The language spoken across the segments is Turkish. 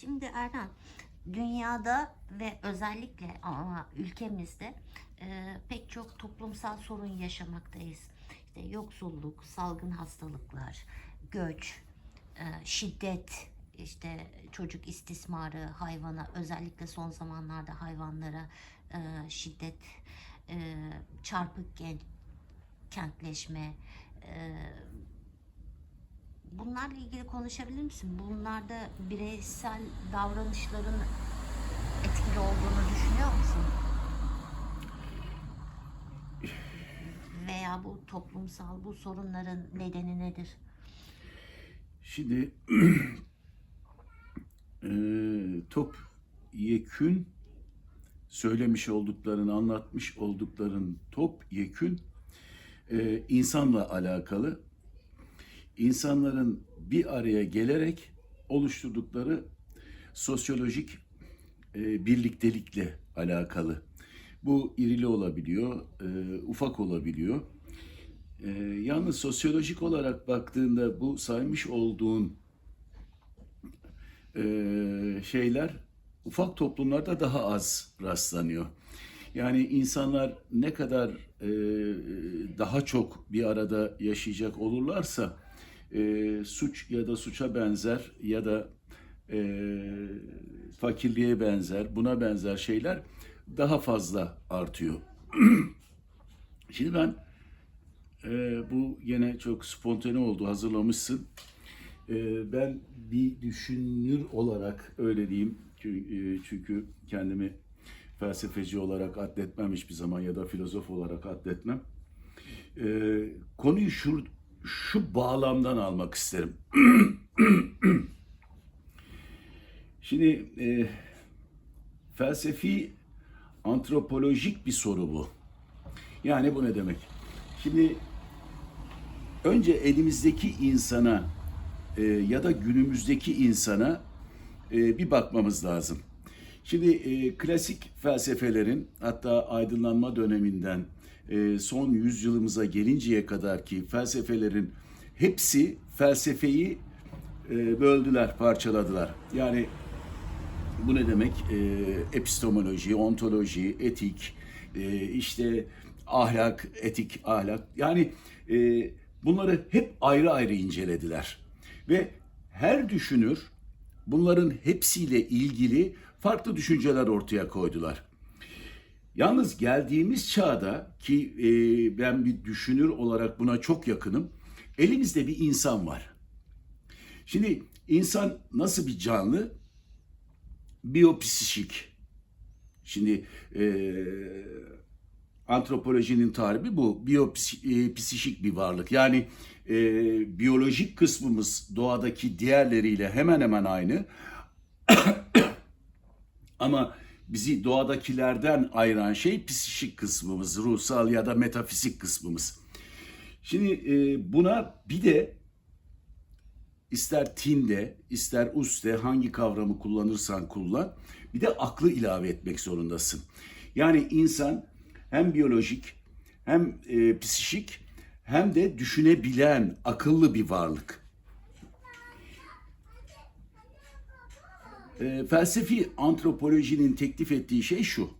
Şimdi Erhan, dünyada ve özellikle ama ülkemizde e, pek çok toplumsal sorun yaşamaktayız. İşte yoksulluk, salgın hastalıklar, göç, e, şiddet, işte çocuk istismarı, hayvana özellikle son zamanlarda hayvanlara e, şiddet, e, çarpık gen, kentleşme, e, bunlarla ilgili konuşabilir misin? Bunlarda bireysel davranışların etkili olduğunu düşünüyor musun? Veya bu toplumsal bu sorunların nedeni nedir? Şimdi eee top yekün söylemiş olduklarını, anlatmış oldukların top yekün eee, insanla alakalı. İnsanların bir araya gelerek oluşturdukları sosyolojik eee, birliktelikle alakalı. Bu irili olabiliyor, eee, ufak olabiliyor. Ee, yalnız sosyolojik olarak baktığında bu saymış olduğun e, şeyler ufak toplumlarda daha az rastlanıyor. Yani insanlar ne kadar e, daha çok bir arada yaşayacak olurlarsa e, suç ya da suça benzer ya da e, fakirliğe benzer, buna benzer şeyler daha fazla artıyor. Şimdi ben ee, bu yine çok spontane oldu, hazırlamışsın. Ee, ben bir düşünür olarak öyle diyeyim, çünkü, e, çünkü kendimi felsefeci olarak addetmem hiçbir zaman ya da filozof olarak addetmem. Ee, konuyu şu, şu bağlamdan almak isterim. Şimdi e, felsefi, antropolojik bir soru bu. Yani bu ne demek? Şimdi önce elimizdeki insana e, ya da günümüzdeki insana e, bir bakmamız lazım. Şimdi e, klasik felsefelerin hatta aydınlanma döneminden son yüzyılımıza gelinceye kadar ki felsefelerin hepsi felsefeyi e, böldüler, parçaladılar. Yani bu ne demek? E, epistemoloji, ontoloji, etik, e, işte ahlak, etik ahlak. Yani bunları hep ayrı ayrı incelediler. Ve her düşünür bunların hepsiyle ilgili farklı düşünceler ortaya koydular. Yalnız geldiğimiz çağda ki e, ben bir düşünür olarak buna çok yakınım. Elimizde bir insan var. Şimdi insan nasıl bir canlı? Biyopsişik. Şimdi e, antropolojinin tarihi bu. Biyopsişik bir varlık. Yani e, biyolojik kısmımız doğadaki diğerleriyle hemen hemen aynı. Ama bizi doğadakilerden ayıran şey psişik kısmımız, ruhsal ya da metafizik kısmımız. Şimdi e, buna bir de ister tinde, ister uste hangi kavramı kullanırsan kullan, bir de aklı ilave etmek zorundasın. Yani insan hem biyolojik hem e, psişik hem de düşünebilen akıllı bir varlık. E, felsefi antropolojinin teklif ettiği şey şu.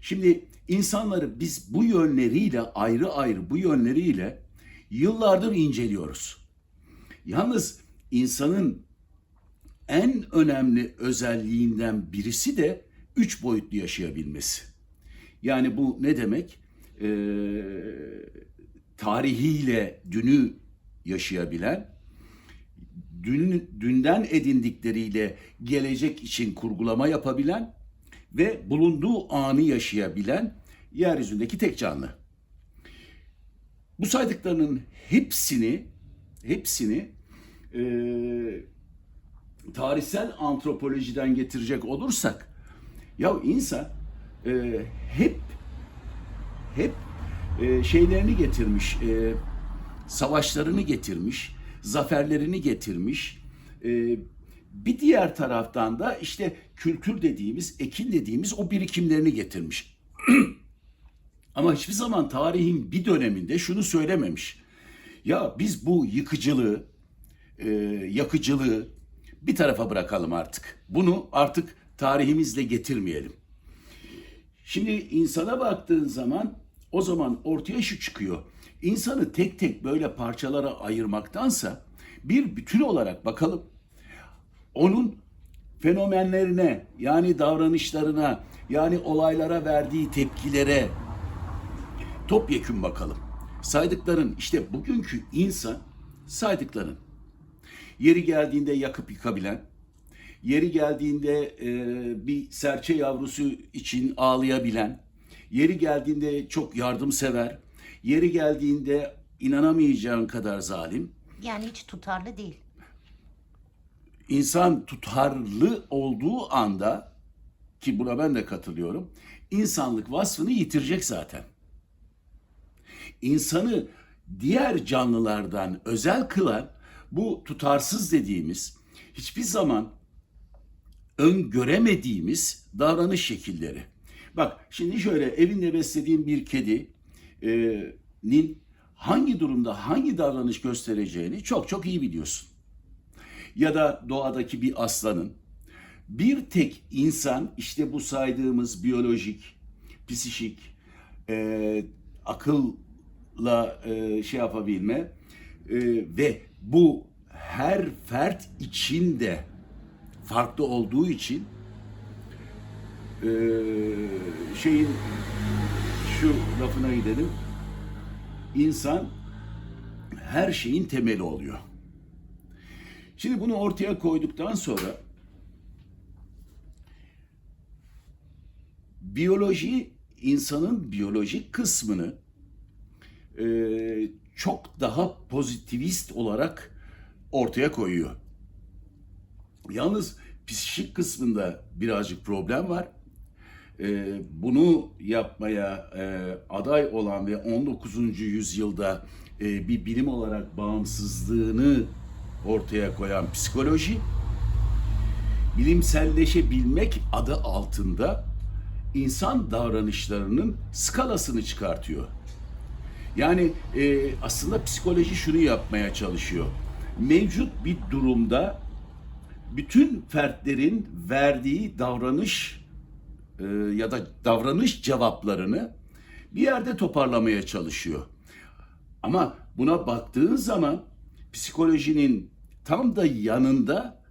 Şimdi insanları biz bu yönleriyle ayrı ayrı bu yönleriyle yıllardır inceliyoruz. Yalnız insanın en önemli özelliğinden birisi de üç boyutlu yaşayabilmesi. Yani bu ne demek? Ee, tarihiyle dünü yaşayabilen, dün, dünden edindikleriyle gelecek için kurgulama yapabilen ve bulunduğu anı yaşayabilen yeryüzündeki tek canlı. Bu saydıklarının hepsini hepsini e, tarihsel antropolojiden getirecek olursak ya insan e, hep hep e, şeylerini getirmiş, e, savaşlarını getirmiş, zaferlerini getirmiş. E, bir diğer taraftan da işte kültür dediğimiz, ekin dediğimiz o birikimlerini getirmiş. Ama hiçbir zaman tarihin bir döneminde şunu söylememiş. Ya biz bu yıkıcılığı, e, yakıcılığı, bir tarafa bırakalım artık. Bunu artık tarihimizle getirmeyelim. Şimdi insana baktığın zaman o zaman ortaya şu çıkıyor. İnsanı tek tek böyle parçalara ayırmaktansa bir bütün olarak bakalım. Onun fenomenlerine yani davranışlarına yani olaylara verdiği tepkilere topyekün bakalım. Saydıkların işte bugünkü insan saydıkların yeri geldiğinde yakıp yıkabilen, yeri geldiğinde e, bir serçe yavrusu için ağlayabilen, yeri geldiğinde çok yardımsever, yeri geldiğinde inanamayacağın kadar zalim, Yani hiç tutarlı değil. insan tutarlı olduğu anda ki buna ben de katılıyorum. insanlık vasfını yitirecek zaten. İnsanı diğer canlılardan özel kılan bu tutarsız dediğimiz hiçbir zaman öngöremediğimiz davranış şekilleri. Bak şimdi şöyle evinde beslediğin bir kedinin hangi durumda hangi davranış göstereceğini çok çok iyi biliyorsun. Ya da doğadaki bir aslanın bir tek insan işte bu saydığımız biyolojik, psikik, e, akılla e, şey yapabilme e, ve bu her fert içinde farklı olduğu için e, şeyin şu lafına gidelim insan her şeyin temeli oluyor. Şimdi bunu ortaya koyduktan sonra biyoloji insanın biyolojik kısmını e, çok daha pozitivist olarak ortaya koyuyor. Yalnız psikik kısmında birazcık problem var. E, bunu yapmaya e, aday olan ve 19. yüzyılda e, bir bilim olarak bağımsızlığını ortaya koyan psikoloji bilimselleşebilmek adı altında insan davranışlarının skalasını çıkartıyor. Yani e, aslında psikoloji şunu yapmaya çalışıyor. Mevcut bir durumda bütün fertlerin verdiği davranış e, ya da davranış cevaplarını bir yerde toparlamaya çalışıyor. Ama buna baktığın zaman psikolojinin tam da yanında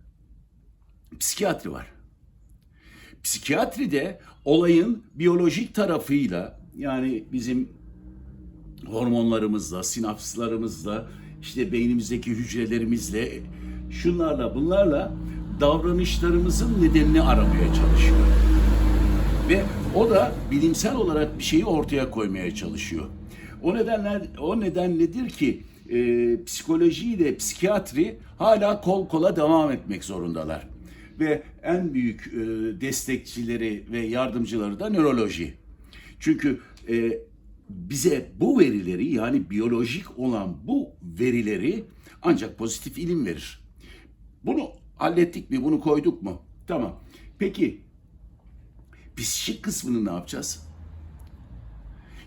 psikiyatri var. Psikiyatri de olayın biyolojik tarafıyla yani bizim hormonlarımızla, sinapslarımızla, işte beynimizdeki hücrelerimizle, şunlarla bunlarla davranışlarımızın nedenini aramaya çalışıyor. Ve o da bilimsel olarak bir şeyi ortaya koymaya çalışıyor. O nedenler o nedenledir ki e, psikoloji ile psikiyatri hala kol kola devam etmek zorundalar. Ve en büyük e, destekçileri ve yardımcıları da nöroloji. Çünkü e, bize bu verileri yani biyolojik olan bu verileri ancak pozitif ilim verir. Bunu hallettik mi? Bunu koyduk mu? Tamam. Peki psikik kısmını ne yapacağız?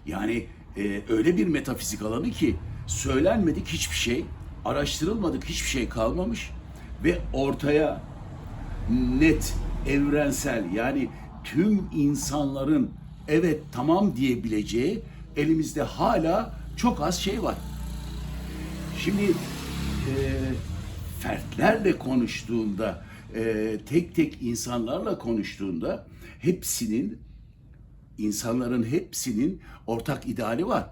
Yani e, öyle bir metafizik alanı ki söylenmedik hiçbir şey, araştırılmadık hiçbir şey kalmamış ve ortaya net, evrensel yani tüm insanların evet tamam diyebileceği elimizde hala çok az şey var. Şimdi e, fertlerle konuştuğunda, e, tek tek insanlarla konuştuğunda hepsinin, insanların hepsinin ortak ideali var.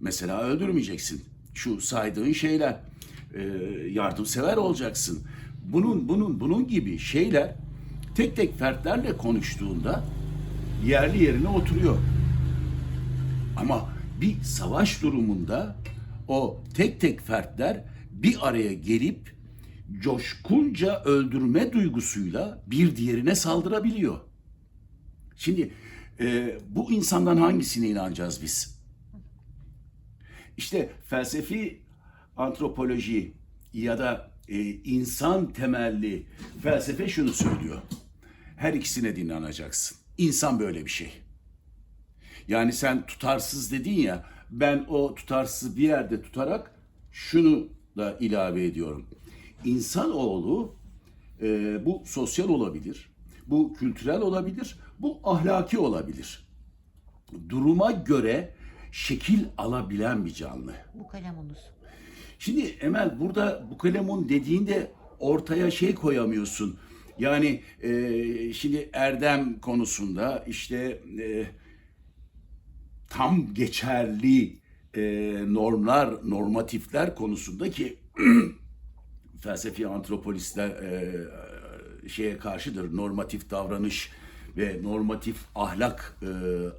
Mesela öldürmeyeceksin. Şu saydığın şeyler, e, yardımsever olacaksın. Bunun, bunun, bunun gibi şeyler tek tek fertlerle konuştuğunda yerli yerine oturuyor. Ama bir savaş durumunda o tek tek fertler bir araya gelip coşkunca öldürme duygusuyla bir diğerine saldırabiliyor. Şimdi e, bu insandan hangisine inanacağız biz? İşte felsefi antropoloji ya da e, insan temelli felsefe şunu söylüyor. Her ikisine de inanacaksın. İnsan böyle bir şey. Yani sen tutarsız dedin ya, ben o tutarsız bir yerde tutarak şunu da ilave ediyorum. İnsanoğlu e, bu sosyal olabilir, bu kültürel olabilir, bu ahlaki olabilir. Duruma göre şekil alabilen bir canlı. Bu kalemunuz. Şimdi Emel burada bu kalemun dediğinde ortaya şey koyamıyorsun. Yani e, şimdi erdem konusunda işte e, tam geçerli e, normlar, normatifler konusunda ki felsefi antropolistler e, şeye karşıdır. Normatif davranış ve normatif ahlak e,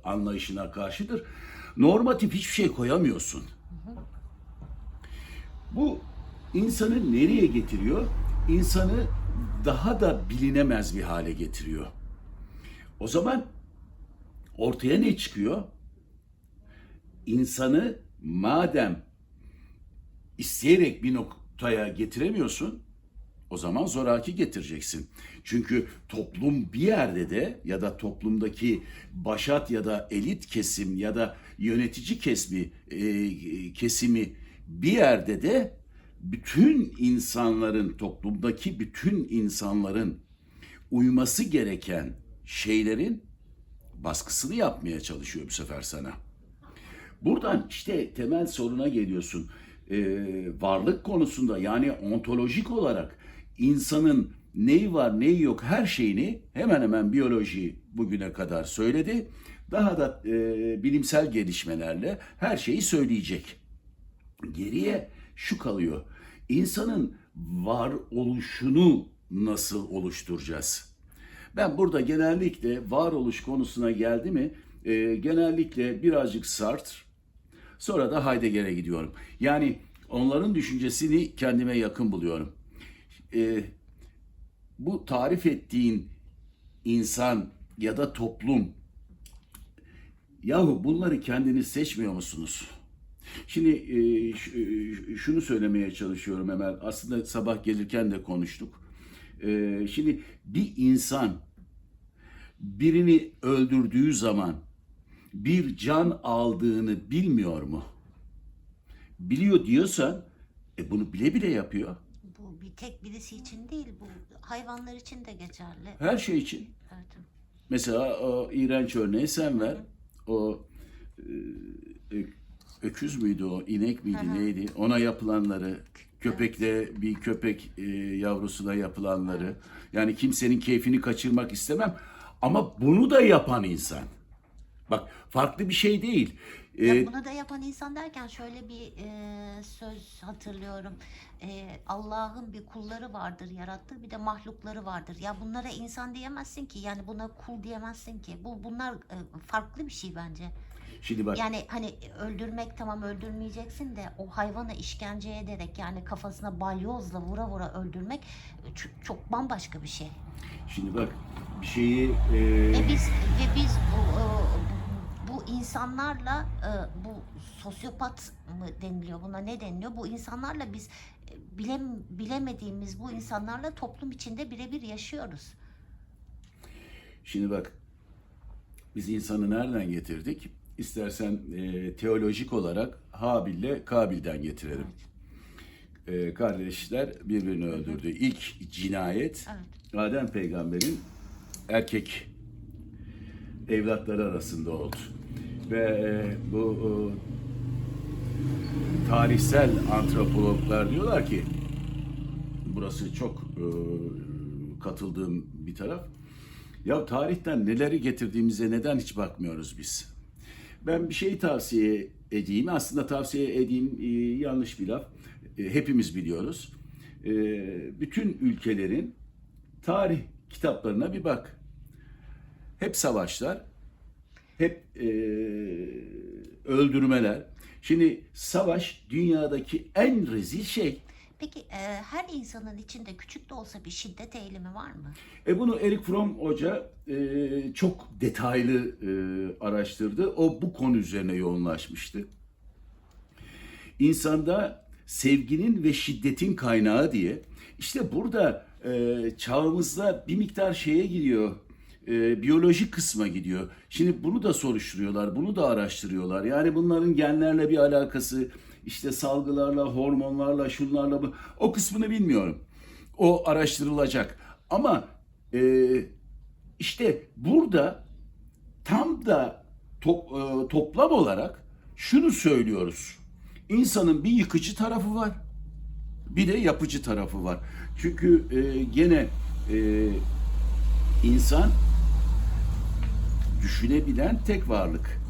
anlayışına karşıdır. Normatif hiçbir şey koyamıyorsun. Bu insanı nereye getiriyor? İnsanı daha da bilinemez bir hale getiriyor. O zaman ortaya ne çıkıyor? İnsanı madem isteyerek bir noktaya getiremiyorsun, o zaman zoraki getireceksin. Çünkü toplum bir yerde de ya da toplumdaki başat ya da elit kesim ya da yönetici kesimi e, kesimi bir yerde de bütün insanların toplumdaki bütün insanların uyması gereken şeylerin baskısını yapmaya çalışıyor bu sefer sana. Buradan işte temel soruna geliyorsun. Ee, varlık konusunda yani ontolojik olarak insanın neyi var neyi yok her şeyini hemen hemen biyoloji bugüne kadar söyledi. Daha da e, bilimsel gelişmelerle her şeyi söyleyecek. Geriye şu kalıyor. İnsanın var oluşunu nasıl oluşturacağız? Ben burada genellikle varoluş konusuna geldi mi e, genellikle birazcık Sartre sonra da Heidegger'e gidiyorum. Yani onların düşüncesini kendime yakın buluyorum. E, bu tarif ettiğin insan ya da toplum yahu bunları kendiniz seçmiyor musunuz? Şimdi e, e, şunu söylemeye çalışıyorum hemen. Aslında sabah gelirken de konuştuk. E, şimdi bir insan birini öldürdüğü zaman bir can aldığını bilmiyor mu? Biliyor diyorsan e, bunu bile bile yapıyor. Bu bir tek birisi için değil, bu hayvanlar için de geçerli. Her şey için. Evet. Mesela o iğrenç örneği sen ver. O e, ö- öküz müydü o, inek miydi neydi? Ona yapılanları, köpekle bir köpek e, yavrusuna yapılanları. Yani kimsenin keyfini kaçırmak istemem. Ama bunu da yapan insan. Bak farklı bir şey değil. Ya bunu da yapan insan derken şöyle bir e, söz hatırlıyorum. E, Allah'ın bir kulları vardır yarattığı bir de mahlukları vardır. Ya bunlara insan diyemezsin ki yani buna kul diyemezsin ki. Bu bunlar e, farklı bir şey bence. şimdi bak Yani hani öldürmek tamam öldürmeyeceksin de o hayvanı işkence ederek yani kafasına balyozla vura vura öldürmek çok, çok bambaşka bir şey. şimdi bak bir şeyi e, Ve biz ve biz bu, e, insanlarla e, bu sosyopat mı deniliyor buna ne deniliyor? Bu insanlarla biz e, bilem, bilemediğimiz bu insanlarla toplum içinde birebir yaşıyoruz. Şimdi bak biz insanı nereden getirdik? İstersen e, teolojik olarak Habil'le Kabil'den getirelim. E, kardeşler birbirini öldürdü. İlk cinayet Evet. Adem peygamberin erkek evlatları arasında oldu. Ve e, bu e, tarihsel antropologlar diyorlar ki burası çok e, katıldığım bir taraf. Ya tarihten neleri getirdiğimize neden hiç bakmıyoruz biz? Ben bir şey tavsiye edeyim. Aslında tavsiye edeyim e, yanlış bir laf. E, hepimiz biliyoruz. E, bütün ülkelerin tarih kitaplarına bir bak. Hep savaşlar, hep e, öldürmeler. Şimdi savaş dünyadaki en rezil şey. Peki e, her insanın içinde küçük de olsa bir şiddet eğilimi var mı? E bunu Erik Fromm Hoca e, çok detaylı e, araştırdı. O bu konu üzerine yoğunlaşmıştı. İnsanda sevginin ve şiddetin kaynağı diye. İşte burada e, çağımızda bir miktar şeye gidiyor. E, biyolojik kısma gidiyor. Şimdi bunu da soruşturuyorlar, bunu da araştırıyorlar. Yani bunların genlerle bir alakası, işte salgılarla, hormonlarla, şunlarla bu. O kısmını bilmiyorum. O araştırılacak. Ama e, işte burada tam da to- e, toplam olarak şunu söylüyoruz. İnsanın bir yıkıcı tarafı var. Bir de yapıcı tarafı var. Çünkü e, gene e, insan düşünebilen tek varlık.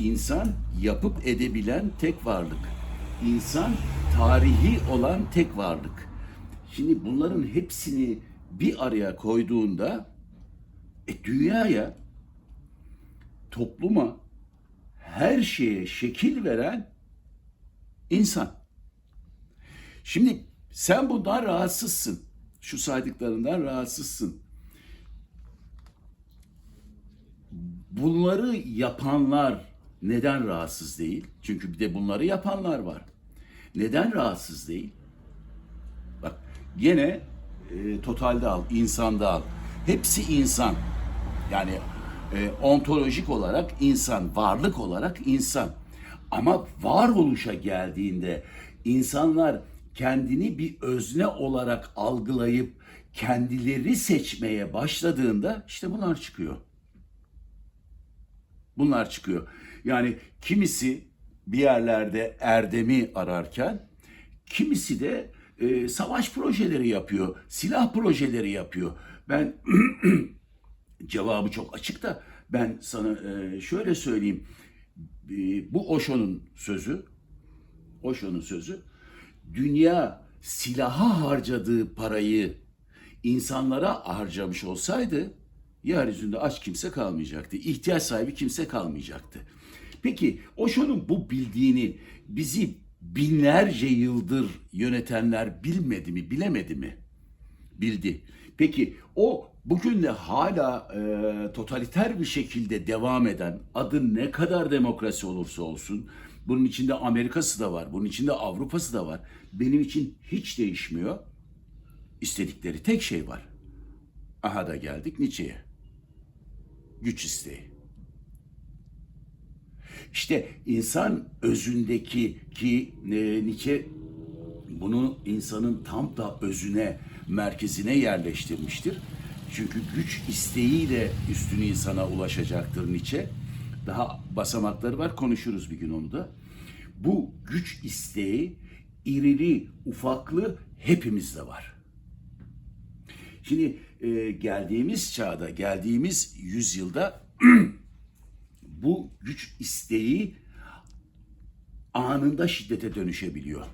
İnsan yapıp edebilen tek varlık. İnsan tarihi olan tek varlık. Şimdi bunların hepsini bir araya koyduğunda e, dünyaya, topluma, her şeye şekil veren insan. Şimdi sen bundan rahatsızsın. Şu saydıklarından rahatsızsın. Bunları yapanlar neden rahatsız değil? Çünkü bir de bunları yapanlar var. Neden rahatsız değil? Bak gene e, totalde al, insanda al. Hepsi insan. Yani e, ontolojik olarak insan, varlık olarak insan. Ama varoluşa geldiğinde insanlar kendini bir özne olarak algılayıp kendileri seçmeye başladığında işte bunlar çıkıyor. Bunlar çıkıyor. Yani kimisi bir yerlerde erdemi ararken kimisi de e, savaş projeleri yapıyor, silah projeleri yapıyor. Ben cevabı çok açık da ben sana e, şöyle söyleyeyim. E, bu Osho'nun sözü, Osho'nun sözü, dünya silaha harcadığı parayı insanlara harcamış olsaydı yeryüzünde aç kimse kalmayacaktı. İhtiyaç sahibi kimse kalmayacaktı. Peki Osho'nun bu bildiğini bizi binlerce yıldır yönetenler bilmedi mi, bilemedi mi? Bildi. Peki o bugün de hala e, totaliter bir şekilde devam eden adı ne kadar demokrasi olursa olsun bunun içinde Amerika'sı da var, bunun içinde Avrupa'sı da var. Benim için hiç değişmiyor. İstedikleri tek şey var. Aha da geldik Nietzsche'ye. Güç isteği. İşte insan özündeki ki e, Nietzsche bunu insanın tam da özüne, merkezine yerleştirmiştir. Çünkü güç isteğiyle üstün insana ulaşacaktır Nietzsche. Daha basamakları var, konuşuruz bir gün onu da. Bu güç isteği irili, ufaklı hepimizde var. Şimdi e, geldiğimiz çağda, geldiğimiz yüzyılda bu güç isteği anında şiddete dönüşebiliyor.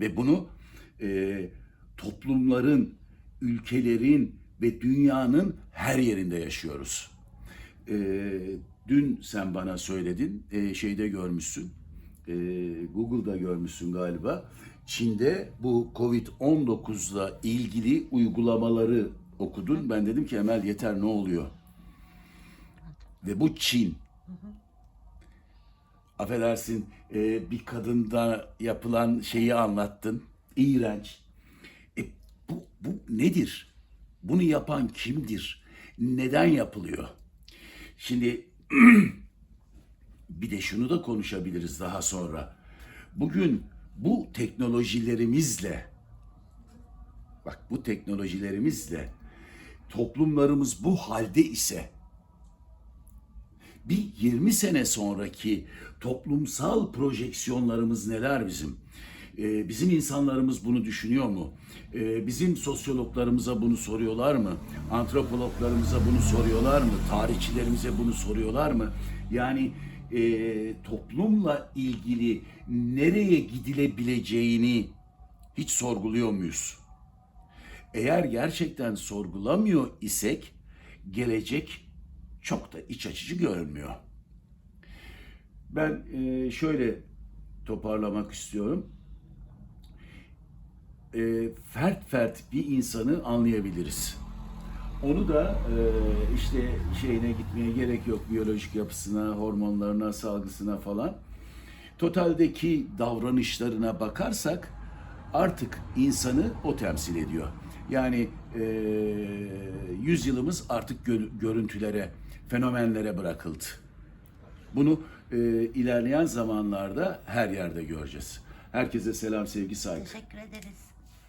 Ve bunu e, toplumların, ülkelerin ve dünyanın her yerinde yaşıyoruz. E, dün sen bana söyledin, e, şeyde görmüşsün, e, Google'da görmüşsün galiba. Çin'de bu Covid-19'la ilgili uygulamaları okudun. Ben dedim ki Emel yeter ne oluyor? Ve bu Çin. Affedersin e, bir kadında yapılan şeyi anlattın. İğrenç. E, bu, bu nedir? Bunu yapan kimdir? Neden yapılıyor? Şimdi bir de şunu da konuşabiliriz daha sonra. Bugün bu teknolojilerimizle bak bu teknolojilerimizle toplumlarımız bu halde ise bir 20 sene sonraki toplumsal projeksiyonlarımız neler bizim? Ee, bizim insanlarımız bunu düşünüyor mu? Ee, bizim sosyologlarımıza bunu soruyorlar mı? Antropologlarımıza bunu soruyorlar mı? Tarihçilerimize bunu soruyorlar mı? Yani e, toplumla ilgili nereye gidilebileceğini hiç sorguluyor muyuz? Eğer gerçekten sorgulamıyor isek gelecek çok da iç açıcı görünmüyor. Ben e, şöyle toparlamak istiyorum. E, fert fert bir insanı anlayabiliriz. Onu da e, işte şeyine gitmeye gerek yok biyolojik yapısına, hormonlarına, salgısına falan. Totaldeki davranışlarına bakarsak artık insanı o temsil ediyor. Yani e, yüzyılımız artık gö- görüntülere, fenomenlere bırakıldı. Bunu e, ilerleyen zamanlarda her yerde göreceğiz. Herkese selam, sevgi, saygı. Teşekkür ederiz.